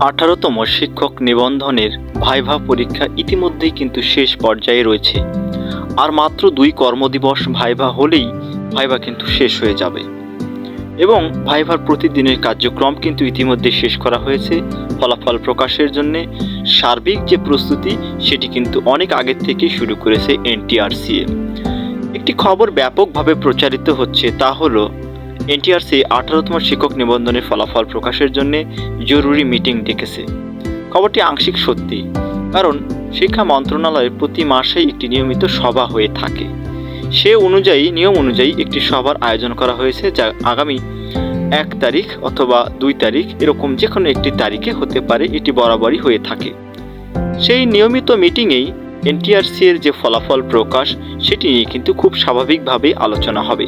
আঠারোতম শিক্ষক নিবন্ধনের ভাইভা পরীক্ষা ইতিমধ্যেই কিন্তু শেষ পর্যায়ে রয়েছে। আর মাত্র দুই কর্মদিবস ভাইভা হলেই ভাইভা কিন্তু শেষ হয়ে যাবে। এবং ভাইভার প্রতিদিনের কার্যক্রম কিন্তু ইতিমধ্যে শেষ করা হয়েছে। ফলাফল প্রকাশের জন্য সার্বিক যে প্রস্তুতি, সেটি কিন্তু অনেক আগের থেকেই শুরু করেছে এনটিআরসিএ একটি খবর ব্যাপকভাবে প্রচারিত হচ্ছে তা হলো এনটিআরসি আঠারোতম শিক্ষক নিবন্ধনের ফলাফল প্রকাশের জন্য জরুরি মিটিং ডেকেছে। খবরটি আংশিক সত্যি, কারণ শিক্ষা মন্ত্রণালয়ের প্রতি মাসেই একটি নিয়মিত সভা হয়ে থাকে। সে অনুযায়ী, নিয়ম অনুযায়ী একটি সভার আয়োজন করা হয়েছে যা আগামী এক তারিখ অথবা দুই তারিখ এরকম যে কোনো একটি তারিখে হতে পারে, এটি বরাবরই হয়ে থাকে। সেই নিয়মিত মিটিংয়েই এনটিআরসি এর যে ফলাফল প্রকাশ, সেটি নিয়ে কিন্তু খুব স্বাভাবিকভাবেই আলোচনা হবে।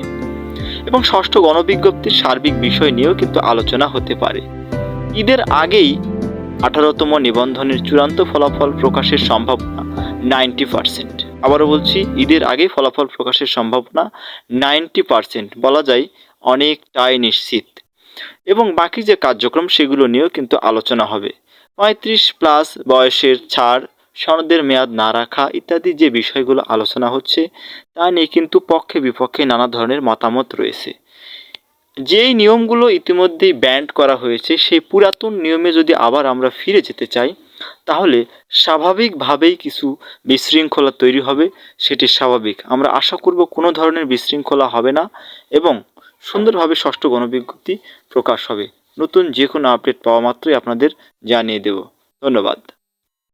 এবং ষষ্ঠ গণবিজ্ঞপ্তির সার্বিক বিষয় নিয়েও কিন্তু আলোচনা হতে পারে। ঈদের আগেই আঠারোতম নিবন্ধনের চূড়ান্ত ফলাফল প্রকাশের সম্ভাবনা নাইনটি পার্সেন্ট। আবারও বলছি, ঈদের আগেই ফলাফল প্রকাশের সম্ভাবনা নাইনটি পার্সেন্ট। বলা যায়, অনেকটাই নিশ্চিত। এবং বাকি যে কার্যক্রম, সেগুলো নিয়েও কিন্তু আলোচনা হবে। পঁয়ত্রিশ প্লাস বয়সের ছাড় সনদের মেয়াদ না রাখা ইত্যাদি যে বিষয়গুলো আলোচনা হচ্ছে, তা নিয়ে কিন্তু পক্ষে বিপক্ষে নানা ধরনের মতামত রয়েছে। যেই নিয়মগুলো ইতিমধ্যেই ব্যান্ড করা হয়েছে, সেই পুরাতন নিয়মে যদি আবার আমরা ফিরে যেতে চাই, তাহলে স্বাভাবিকভাবেই কিছু বিশৃঙ্খলা তৈরি হবে, সেটি স্বাভাবিক। আমরা আশা করব কোনো ধরনের বিশৃঙ্খলা হবে না এবং সুন্দরভাবে ষষ্ঠ গণবিজ্ঞপ্তি প্রকাশ হবে। নতুন যে কোনো আপডেট পাওয়া মাত্রই আপনাদের জানিয়ে দেব। ধন্যবাদ।